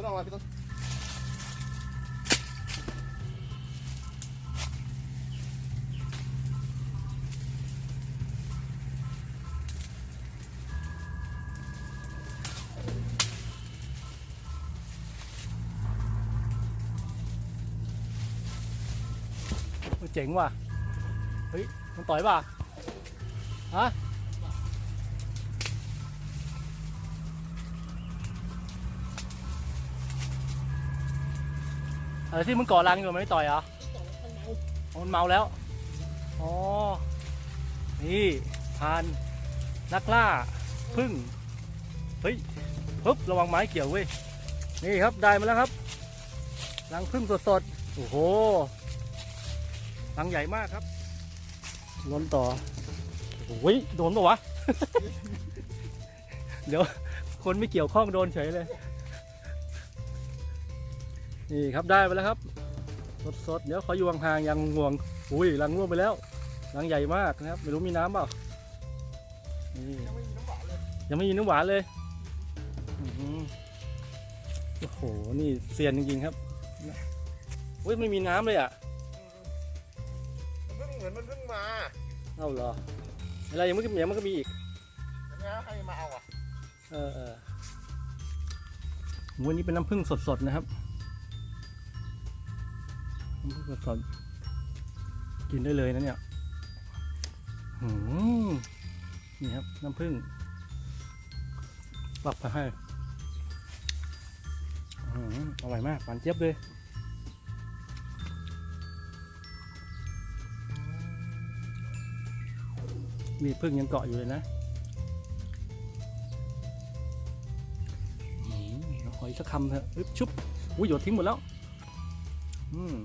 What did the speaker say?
ต้นออกมาพี่ต้นเจ๋งว่ะ เอะฮะอะไรที่มึงก่อรังอยู่มันไม่ต่อยเหรออ๋อมันเมาแล้วอ๋อนี่พานนักล่าพึ่งเฮ้ยปึ๊บระวังไม้เกี่ยวเว้ยนี่ครับได้มาแล้วครับรังพึ่งสดๆโอ้โหรังใหญ่มากครับล้นต่อโอ้ยโดนปะวะ เดี๋ยวคนไม่เกี่ยวข้องโดนเฉยเลย นี่ครับได้ไปแล้วครับสดๆเดี๋ยวขออยู่ห่างๆยังง่วงอุ้ยรังร่วงไปแล้วรังใหญ่มากนะครับ ไม่รู้มีน้ำเปล่านี่ยังไม่มีน้ำหวานเลยยังไม่มีน้ำหวานเลยอื้อหือโอ้โหนี่เซียนจริงๆครับอุ้ยไม่มีน้ำเลยอะมันเพิ่งเหมือนมันเพิ่งมาเอ้าเหรออะไรยังไม่ยังมันก็มีอีกยังไงใครมาเอาอะเออเออวันนี้เป็นน้ำผึ้งสดๆนะครับ สดกินได้เลยนะเนี่ยหืมนี่ครับ น้ำผึ้งปรับไปให้อื้อหืออร่อยมากหวานเจี๊ยบเลยมีผึ้งยังเกาะอยู่เลยนะอืมเอาขออีกสักคำเถอะอึ๊บชุบอุ้ยโยนทิ้งหมดแล้ว อืม